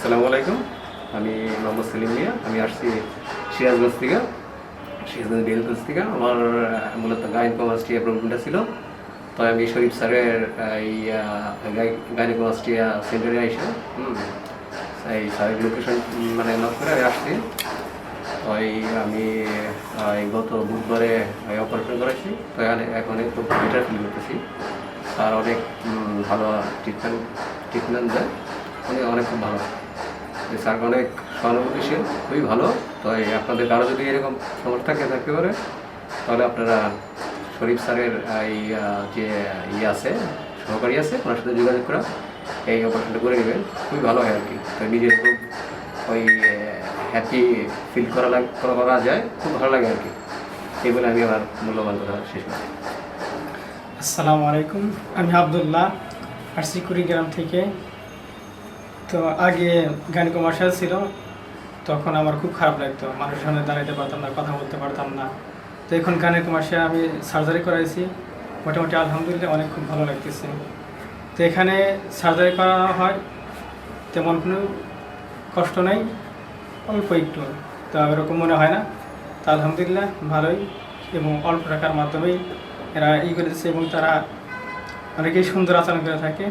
আসসালামু আলাইকুম। আমি মোহাম্মদ সেলিম মিয়া। আমি আসছি সিরাজগঞ্জ থেকে। সিরাজগঞ্জ ডিএলগঞ্জ থেকে। আমার মূলত গাইন কমার্সটিয়া প্রোগ্রামটা ছিল। তো আমি শরীফ স্যারের এই গাইন কমার্সটিয়া সেন্টারে আইসা এই স্যারের লোকেশন মানে নক করে আমি আসছি। তো এই আমি গত বুধবারে অপারেশন করেছি। তো এখানে- একটু বেটার ফিল করতেছি। আর অনেক ভালো ট্রিটমেন্ট ট্রিটমেন্ট দেয়। অনেক খুব ভালো। এই স্যার অনেক সহানুভূতিশীল, খুবই ভালো। তো আপনাদের কারও যদি এরকম সমস্যা থাকে থাকতে পারে তাহলে আপনারা শরীফ স্যারের এই যে ইয়ে আছে, সহকারী আছে, ওনার সাথে যোগাযোগ করা, এই অপারেশনটা করে নেবেন। খুবই ভালো হয় আর কি। তো নিজের খুব ওই হ্যাপি ফিল করা লাগ, করা করা যায়, খুব ভালো লাগে আর কি। এই বলে আমি আমার মূল্যবান কথা শেষ করছি। আসসালামু আলাইকুম। আমি আবদুল্লাহ আসছি কুড়িগ্রাম থেকে তো আগে গান কমার্শিয়াল ছিল, তখন আমার খুব খারাপ লাগতো। মানুষের সামনে দাঁড়াতে পারতাম না, কথা বলতে পারতাম না। তো এখন গানের কমার্শিয়াল আমি সার্জারি করাইছি। মোটামুটি আলহামদুলিল্লাহ অনেক খুব ভালো লাগতেছে। তো এখানে সার্জারি করানো হয়, তেমন কোনো কষ্ট নেই, অল্প একটু। তো এরকম মনে হয় না। তো আলহামদুলিল্লাহ ভালোই এবং অল্প টাকার মাধ্যমেই এরা ই করেছে এবং তারা অনেকেই সুন্দর আচরণ করে থাকে।